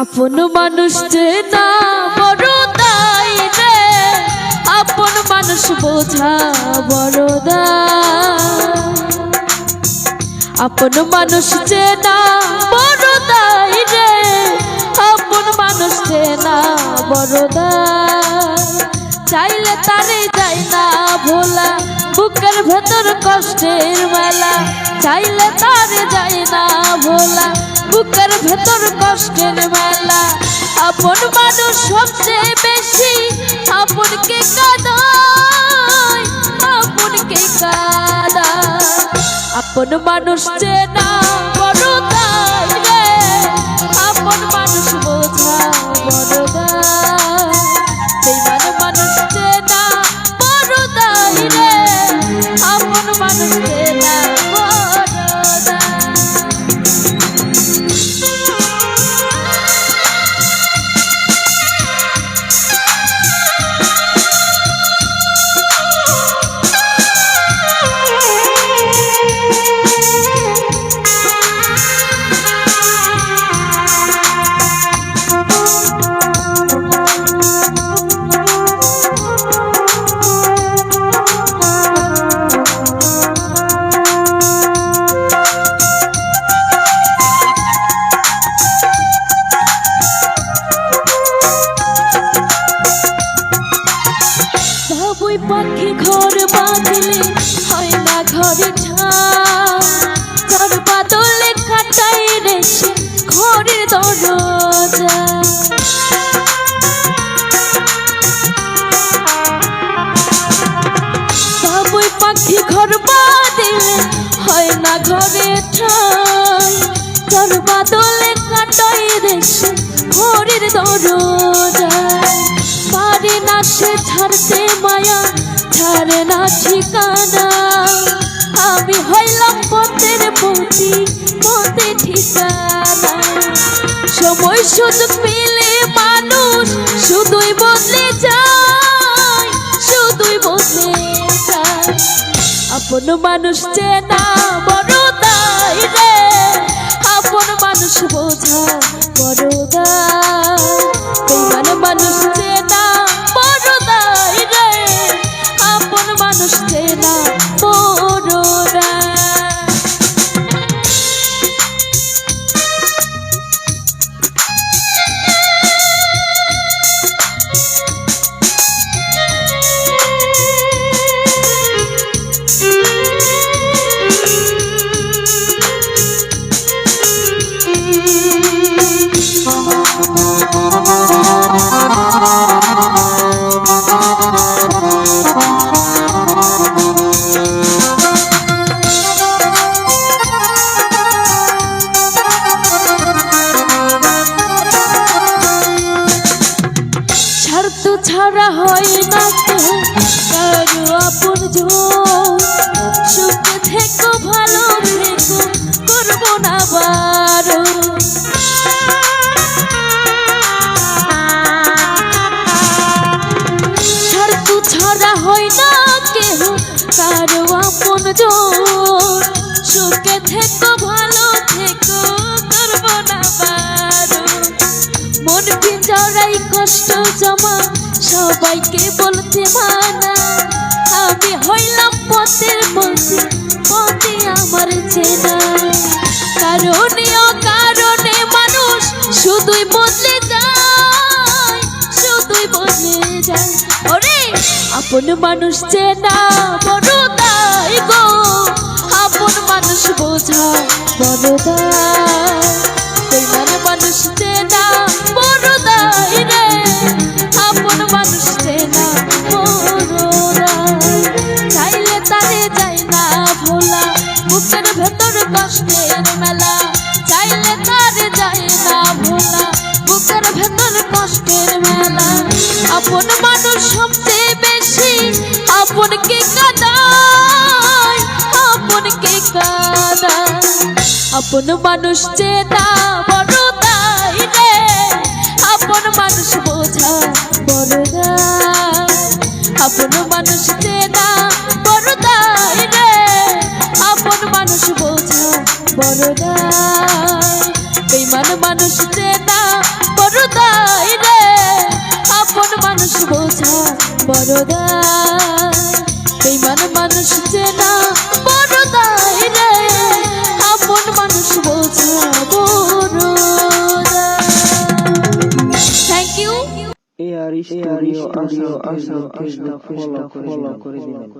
আপন মানুষ যে না বড় তাই রে আপন মানুষ বোঝা বড়। আপন মানুষ যে না বড় তাই রে আপন মানুষ যে না বড়। চাইলে তারে যাই না ভোলা। বুকের ভেতর কষ্টের মেলা। চাইলে তারে যাই না ভোলা। বুকের ভেতর কষ্টের মেলা। আপন মানুষ সবচেয়ে বেশি আপনকে কাদায়। আপনকে কাদায়। আপন মানুষ যে পাখি ঘর বাঁধলে হয় না ঘরে ঝড় বাদলে কাটাই রেছে ঘরের ঘর বাঁধলে হয় ঘরে ঠাই ঘর বাদলে কাটাই রেছে ঘরের দরজা। পারে না সে ছাড়তে মায়া, ছাড়ে না ঠিকানা। আমি হইলাম পথের পথি পথে ঠিকানা। সময় সুযোগ পেলে মানুষ শুধুই বদলে যায়, শুধুই বদলে যায়। আপন মানুষ চেনা বড় দায় রে, আপন মানুষ বোঝা বড় দায় মানুষ সুখে ভালো থেকো করব না বারো স্বার্থ ছাড়া হয় না কেহ কারও আপন সুখে থেকো ভালো থেকো করব না মন পিঞ্জরাই কষ্ট জমা সবাইকে বলতে মানা আমি হইলাম পথের পথে পথে আমার চেনা। কারণে কারণে মানুষ শুধুই বদলে আপন মানুষ চেনা বড় দায় গো। আপন মানুষ বোঝা বড় দায় বুকের ভেতর কষ্টের মেলা চাইলে তারে যায় না ভোলা। বুকের ভেতর কষ্টের মেলা। আপন মানুষ সবচেয়ে বেশি আপনকে কাদায়? আপনকে কাদায়? আপন মানুষ চেনা বড় তাই রে আপন মানুষ বোঝা বড় আপন মানুষ চেনা বড়দাই বেমান মানুষ চেনা বড়দাই রে। আপন মানুষ বোঝা বড়দাই বেমান মানুষ চেনা বড়দাই রে। আপন মানুষ বোঝা থ্যাংক ইউ এ করে দিবেন।